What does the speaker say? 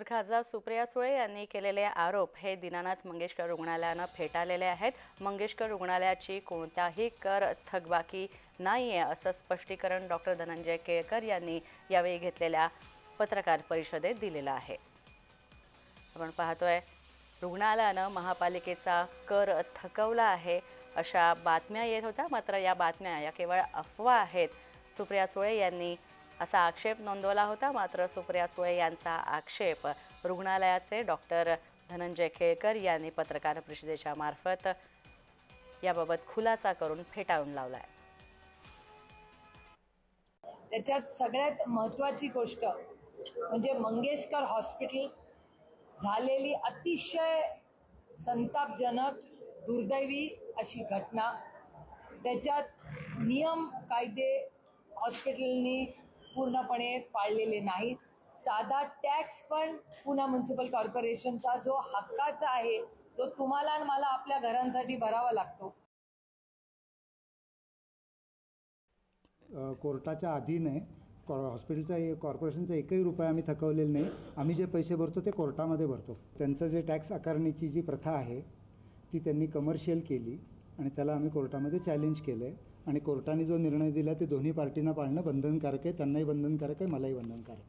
तर खासदार सुप्रिया सुळे यांनी केलेले आरोप हे दीनानाथ मंगेशकर रुग्णालयानं फेटाळलेले आहेत. मंगेशकर रुग्णालयाची कोणताही कर थकबाकी नाही आहे असं स्पष्टीकरण डॉक्टर धनंजय केळकर यांनी यावेळी घेतलेल्या पत्रकार परिषदेत दिलेलं आहे. आपण पाहतोय रुग्णालयानं महापालिकेचा कर थकवला आहे अशा बातम्या येत होत्या मात्र या बातम्या या केवळ अफवा आहेत. सुप्रिया सुळे यांनी असा आक्षेप नोंदवला होता. मात्र सुप्रिया सुळे यांचा आक्षेप रुग्णालयाचे डॉक्टर धनंजय केळकर यांनी पत्रकार परिषदेच्या मार्फत याबाबत खुलासा करून फेटाळून लावला आहे त्याच्यात सगळ्यात महत्त्वाची गोष्ट म्हणजे मंगेशकर हॉस्पिटल झालेली अतिशय संतापजनक दुर्दैवी अशी घटना. त्याच्यात नियम कायदे हॉस्पिटलनी पूर्णपणे पाळलेले नाहीत. साधा टॅक्स पण पुणे म्युन्सिपल कॉर्पोरेशनचा जो हक्काचा आहे जो तुम्हाला आणि मला आपल्या घरांसाठी भरावा लागतो. कोर्टाच्या अधीन आहे कॉ हॉस्पिटलचा कॉर्पोरेशनचा एकही रुपया आम्ही थकवलेला नाही. आम्ही जे पैसे भरतो ते कोर्टामध्ये भरतो. त्यांचं जे टॅक्स आकारणीची जी प्रथा आहे ती त्यांनी कमर्शियल केली. आणि त्याला आम्ही कोर्टामध्ये चॅलेंज केलं आहे आणि कोर्टाने जो निर्णय दिला ते दोन्ही पार्टींना पाळणं बंधनकारक आहे. त्यांनाही बंधनकारक आहे मलाही बंधनकारक आहे.